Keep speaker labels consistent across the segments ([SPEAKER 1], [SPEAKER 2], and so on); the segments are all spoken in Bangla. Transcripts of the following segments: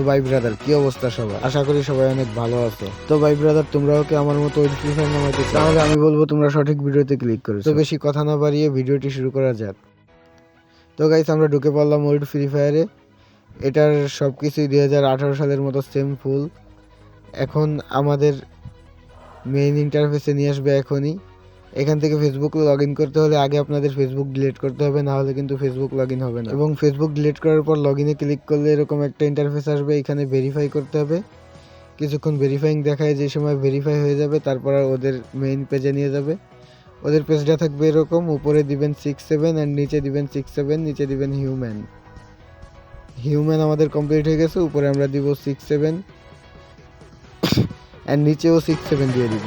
[SPEAKER 1] তো ভাই ব্রাদার কি অবস্থা সবার? আশা করি সবাই অনেক ভালো আছো। তো ভাই ব্রাদার তোমরাও কি আমার মতো নামাইতে তাহলে আমি বলব তোমরা সঠিক ভিডিওতে ক্লিক করো তো বেশি কথা না বাড়িয়ে ভিডিওটি শুরু করা যাক। তো গাইস আমরা ঢুকে পড়লাম ওল্ড ফ্রি ফায়ারে এটার সব কিছুই দুই হাজার আঠারো সালের মতো সেম ফুল এখন আমাদের মেইন ইন্টারফেসে নিয়ে আসবে এখনই। এখান থেকে ফেসবুক লগ ইন করতে হলে আগে আপনাদের ফেসবুক ডিলিট করতে হবে না হলে কিন্তু ফেসবুক লগ ইন হবে না। এবং ফেসবুক ডিলিট করার পর লগ ইনে ক্লিক করলে এরকম একটা ইন্টারফেস আসবে, এখানে ভেরিফাই করতে হবে। কিছুক্ষণ ভেরিফাইং দেখায় যে সময় ভেরিফাই হয়ে যাবে, তারপর ওদের মেইন পেজে নিয়ে যাবে। ওদের পেজটা থাকবে এরকম, উপরে দিবেন সিক্স সেভেন অ্যান্ড নিচে দিবেন সিক্স সেভেন নিচে দিবেন হিউম্যান হিউম্যান আমাদের কমপ্লিট হয়ে গেছে, উপরে আমরা দিব সিক্স সেভেন অ্যান্ড নিচেও সিক্স সেভেন দিয়ে দিব।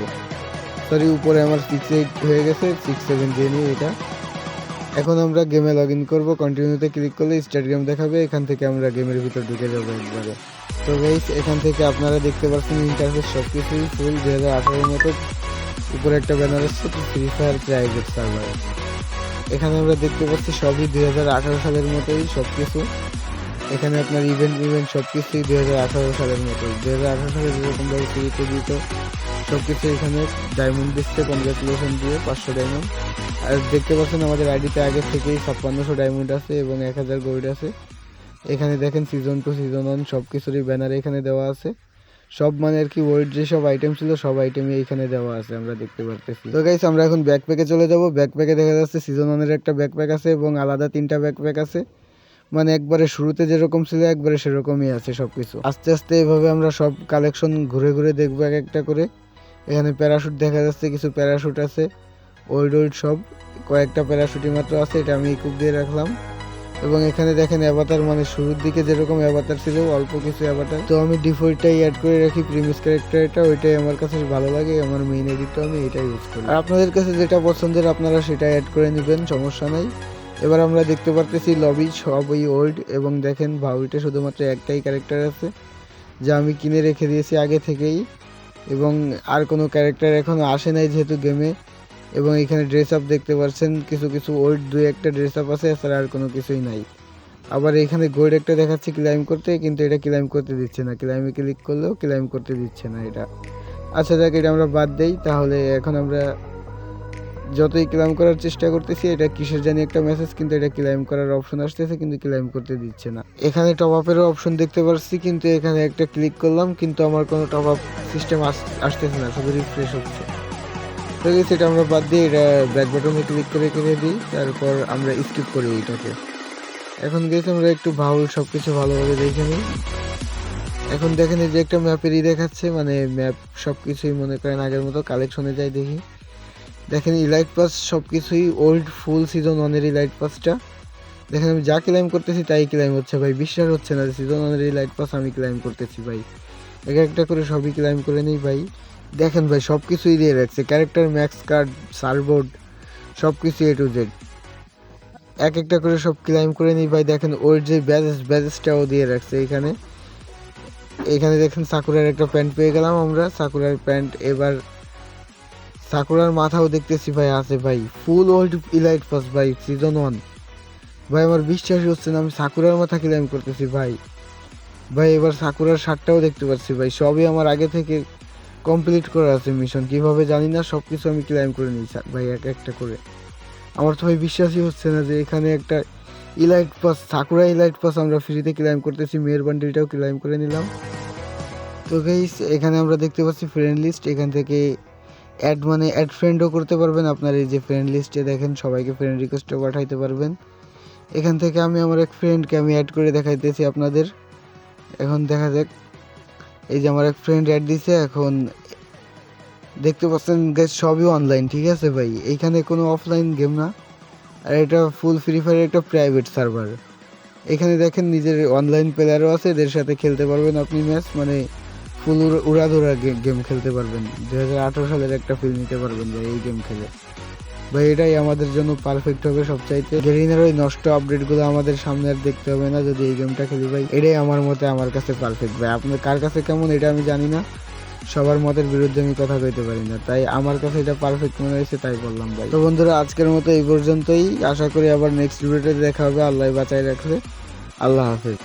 [SPEAKER 1] সরি, উপরে আমার সিক্স এইট হয়ে গেছে সিক্স সেভেন দিয়ে নিই এটা। এখন আমরা গেমে লগ ইন করব কন্টিনিউতে ক্লিক করলে স্টার্ট গেম দেখাবে, এখান থেকে আমরা গেমের ভিতর ঢুকে যাব একবারে। তো গাইস এখান থেকে আপনারা দেখতে পাচ্ছেন ইন্টারফেস সব কিছুই ফুল দুই হাজার আঠারোর মতো। উপরে একটা ব্যানার আসছে ফ্রি ফায়ার প্রাইভেট সার্ভার এখানে আমরা দেখতে পাচ্ছি সবই দুই হাজার আঠারো সালের মতোই সব কিছু এখানে আপনার ইভেন্ট ইভেন্ট সব কিছুই দুই হাজার আঠারো সালের মতোই। দুই হাজার আঠারো সালে যেরকমভাবে ফ্রিতে দিত সব কিছু এখানে ডায়মন্ড দিচ্ছে কনগ্রাচুলেশন দিয়ে পাঁচশো ডায়মন্ড আর দেখতে পাচ্ছেন আমাদের আইডিতে আগে থেকেই ছাপ্পান্নশো ডায়মন্ড আছে এবং এক হাজার গোল্ড আছে। এখানে দেখেন সিজন টু সিজন ওয়ান সব কিছুরই ব্যানার এখানে দেওয়া আছে। সব মানে আর কি ওয়েট যে সব আইটেম ছিল, সব আইটেমই এখানে দেওয়া আছে, আমরা দেখতে পারতেছি। তো গাইস আমরা এখন ব্যাকপ্যাকে চলে যাব। ব্যাকপ্যাকে দেখা যাচ্ছে সিজন ওয়ানের একটা ব্যাকপ্যাক আছে এবং আলাদা তিনটা ব্যাকপ্যাক আছে। মানে একবারে শুরুতে যেরকম ছিল, একবারে সেরকমই আছে সব কিছু আস্তে আস্তে এভাবে আমরা সব কালেকশন ঘুরে ঘুরে দেখব এক একটা করে। এখানে প্যারাশুট দেখা যাচ্ছে, কিছু প্যারাশুট আছে ওল্ড ওল্ড সব। কয়েকটা প্যারাশুটই মাত্র আছে, এটা আমি ইকুপ দিয়ে রাখলাম। এবং এখানে দেখেন অ্যাভাটার মানে শুরুর দিকে যেরকম অ্যাভাটার ছিল, অল্প কিছু অ্যাভাটার তো আমি ডিফল্টটাই অ্যাড করে রাখি প্রিমিস ক্যারেক্টারটা ওইটাই আমার কাছে ভালো লাগে, আমার মেইন এডিটটা আমি এটাই ইউজ করি। আর আপনাদের কাছে যেটা পছন্দের, আপনারা সেটা অ্যাড করে নেবেন, সমস্যা নাই। এবার আমরা দেখতে পারতেছি লবি সবই ওল্ড এবং দেখেন ভাউইটে শুধুমাত্র একটাই ক্যারেক্টার আছে, যা আমি কিনে রেখে দিয়েছি আগে থেকেই। এবং আর কোনো ক্যারেক্টার এখনও আসে নাই যেহেতু গেমে এবং এখানে ড্রেস আপ দেখতে পাচ্ছেন, কিছু কিছু ওল্ড দুই একটা ড্রেস আপ আছে, এছাড়া আর কোনো কিছুই নাই। আবার এখানে গোল্ড একটা দেখাচ্ছে ক্লাইম করতে, কিন্তু এটা ক্লাইম করতে দিচ্ছে না। ক্লাইমে ক্লিক করলেও ক্লাইম করতে দিচ্ছে না এটা। আচ্ছা যাক, এটা আমরা বাদ দেই। তাহলে এখন আমরা যতই ক্লাইম করার চেষ্টা করতেছি, এটা কিসের জানি একটা মেসেজ কিন্তু এটা ক্লাইম করার অপশন আসতেছে, কিন্তু ক্লাইম করতে দিচ্ছে না। এখানে টপ আপেরও অপশন দেখতে পাচ্ছি কিন্তু এখানে একটা ক্লিক করলাম, কিন্তু আমার কোনো টপ আপ সিস্টেম আসতেছে না শুধু রিফ্রেশ হচ্ছে। তো গেছে এটা আমরা বাদ দিই এটা ব্যাক বাটনে ক্লিক করে করে দিই, তারপর আমরা স্কিপ করি এইটাকে এখন গেছে আমরা একটু ভাউল সব কিছু ভালোভাবে দেখে নিই। এখন দেখেন এই যে একটা ম্যাপেরই দেখাচ্ছে মানে ম্যাপ সব কিছুই মনে করেন আগের মতো কালেকশনে যাই দেখি। দেখেন ইলাইট পাস সব কিছুই ওল্ড ফুল সিজন ওয়ানের ইলাইট পাসটা দেখেন আমি যা ক্লাইম করতেছি তাই ক্লাইম হচ্ছে ভাই, বিশ্বাস হচ্ছে না সিজন ওয়ানের ইলাইট পাস আমি ক্লাইম করতেছি ভাই। এক একটা করে সবই ক্লাইম করে নিই ভাই। দেখেন ভাই সব কিছুই দিয়ে রাখছে। ক্যারেক্টার ম্যাক্স কার্ড সার্বোর্ড সব কিছু এ টু জেড এক একটা করে সব ক্লাইম করে নিই ভাই। দেখেন ওর যে ব্যাজেস ব্যাজেসটাও দিয়ে রাখছে এখানে। এখানে দেখেন সাকুরার একটা প্যান্ট পেয়ে গেলাম আমরা। সাকুরার প্যান্ট এবার সাকুরার মাথাও দেখতেছি ভাই, আছে ভাই। ফুল ওল্ড ইলাইট পাস ভাই সিজন ওয়ান ভাই, আমার বিশ্বাসই হচ্ছে না, আমি সাকুরার মাথা ক্লাইম করতেছি ভাই। ভাই, এবার সাকুরার শার্টটাও দেখতে পাচ্ছি ভাই, সবই আমার আগে থেকে কমপ্লিট করা আছে মিশন কীভাবে জানি না সব কিছু আমি ক্লাইম করে নিই ভাই, এক একটা করে। আমার তো ভাই বিশ্বাসই হচ্ছে না যে এখানে একটা elite pass Sakura elite pass আমরা ফ্রিতে ক্লাইম করতেছি মেয়ের বান্ডিলটাও ক্লাইম করে নিলাম। তো গাইস এখানে আমরা দেখতে পাচ্ছি ফ্রেন্ড লিস্ট এখান থেকে অ্যাড মানে অ্যাড ফ্রেন্ডও করতে পারবেন। আপনার এই যে ফ্রেন্ড লিস্টে দেখেন, সবাইকে ফ্রেন্ড রিকোয়েস্টও পাঠাইতে পারবেন। এখান থেকে আমি আমার এক ফ্রেন্ডকে আমি অ্যাড করে দেখাইতেছি আপনাদের। এখন দেখা যাক, এই যে আমার এক ফ্রেন্ড অ্যাড দিছে, এখন দেখতে পাচ্ছেন গ্যাস সবই অনলাইন ঠিক আছে ভাই? এইখানে কোনো অফলাইন গেম না। আর এটা ফুল ফ্রি ফায়ার একটা প্রাইভেট সার্ভার এখানে দেখেন নিজের অনলাইন প্লেয়ারও আছে, এদের সাথে খেলতে পারবেন আপনি ম্যাচ মানে ফুল উড়াধুরা গেম খেলতে পারবেন। দু হাজার আঠারো সালের একটা ফিল নিতে পারবেন ভাই, এই গেম খেলে। ভাই, এটাই আমাদের জন্য পারফেক্ট হবে সবচাইতে। গেরিনের ওই নষ্ট আপডেটগুলো আমাদের সামনে আর দেখতে হবে না, যদি এই গেমটা খেলি ভাই, এটাই আমার মতে, আমার কাছে পারফেক্ট ভাই, আপনার কার কাছে কেমন, এটা আমি জানি না। সবার মতের বিরুদ্ধে আমি কথা কইতে পারি না, তাই আমার কাছে এটা পারফেক্ট মনে হয়েছে, তাই বললাম ভাই। তো বন্ধুরা, আজকের মতো এই পর্যন্তই। আশা করি আবার নেক্সট ভিডিওতে দেখা হবে। আল্লাহ বাঁচাই রাখলে আল্লাহ হাফেজ।